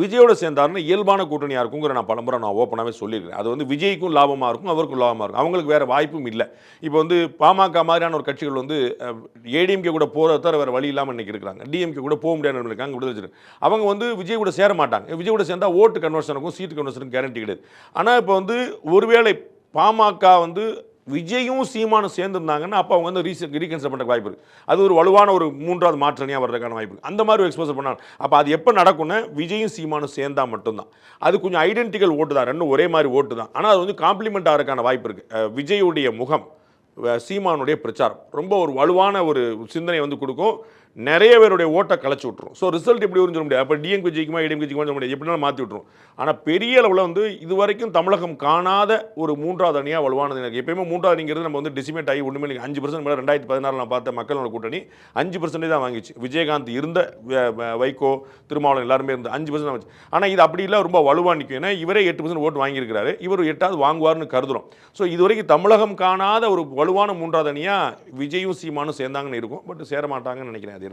விஜயோட சேர்ந்தாருன்னா இயல்பான கூட்டணியாக இருக்குங்கிற நான் பலமுறை நான் ஓப்பனாகவே சொல்லியிருக்கேன். அது வந்து விஜய்க்கும் லாபமாக இருக்கும் அவருக்கும் லாபமாக இருக்கும். அவங்களுக்கு வேறு வாய்ப்பும் இல்லை. இப்போ வந்து பாமக மாதிரியான ஒரு கட்சிகள் வந்து ஏடிஎம்கே கூட போகிறத தவிர வேறு வழி இல்லாமல் இன்றைக்கி இருக்கிறாங்க. டிஎம்கே கூட போக முடியாதுன்னு இருக்காங்க விடுதலை சிறுத்தை. அவங்க வந்து விஜய் கூட சேர மாட்டாங்க. விஜய் கூட சேர்ந்தால் ஓட்டு கன்வர்ஷனுக்கும் சீட்டு கன்வர்ஷனுக்கும் கேரண்டி கிடையாது. ஆனால் இப்போ வந்து ஒருவேளை பாமக வந்து விஜயும் சீமானும் சேர்ந்துருந்தாங்கன்னா அப்போ அவங்க வந்து ரீச ரீகன்சிடர் பண்ணுற வாய்ப்பு இருக்குது அது ஒரு வலுவான ஒரு மூன்றாவது மாற்றணியாக வர்றதுக்கான வாய்ப்பு இருக்குது அந்த மாதிரி ஒரு எக்ஸ்போசர் பண்ணாங்க. அப்போ அது எப்போ நடக்கும்னா விஜயும் சீமானும் சேர்ந்தால் மட்டும்தான். அது கொஞ்சம் ஐடென்டிக்கல் ஓட்டு தான். ரெண்டும் ஒரே மாதிரி ஓட்டு தான். ஆனால் அது வந்து காம்ப்ளிமெண்ட் ஆகிறதுக்கான வாய்ப்பு இருக்குது விஜயுடைய முகம். சீமானுடைய பிரச்சாரம். ரொம்ப ஒரு வலுவான ஒரு சிந்தனை வந்து கொடுக்கும். நிறைய பேருடைய ஓட்டை கலைச்சு விட்ரும் ஸோ ரிசல்ட் எப்படி வரும்னு சொல்ல முடியாது. அப்போ டிஎம்கே ஜெயிக்குமா ஏடிஎம்கே ஜெயிக்குமா சொல்ல முடியாது. எப்படினாலும் மாற்றி விட்ரும் ஆனால் பெரிய அளவில் வந்து இது வரைக்கும் தமிழகம் காணாத ஒரு மூன்றாவது அணியாக வலுவானது எனக்கு. எப்பயுமே மூன்றாவது அணிங்கிறது நம்ம வந்து டிசிமேட் ஆகி ஒன்றுமே இல்லை அஞ்சு பர்சன்ட் மேலே ரெண்டாயிரத்தி பதினாறில் நான் பார்த்த மக்களோட கூட்டணி அஞ்சு பர்சன்டேஜ் தான் வாங்கிச்சு. விஜயகாந்த் இருந்த வ- வ- வைகோ திருமாவளவன் எல்லாருமே இருந்த அஞ்சு பர்சன்ட் வாங்கிச்சு. ஆனால் இது அப்படி இல்லை. ரொம்ப வலுவாக நிற்கும் ஏன்னா இவரே எட்டு பர்சன்ட் ஓட்டு வாங்கியிருக்கிறாரு. இவர் எட்டாவது வாங்குவார்னு கருதுகிறோம் ஸோ இது வரைக்கும் தமிழகம் காணாத ஒரு வலுவான மூன்றாவது அணியாக விஜயும் சீமானும் சேர்ந்தாங்கன்னு இருக்கும். பட் சேர மாட்டாங்கன்னு நினைக்கிறேன் அது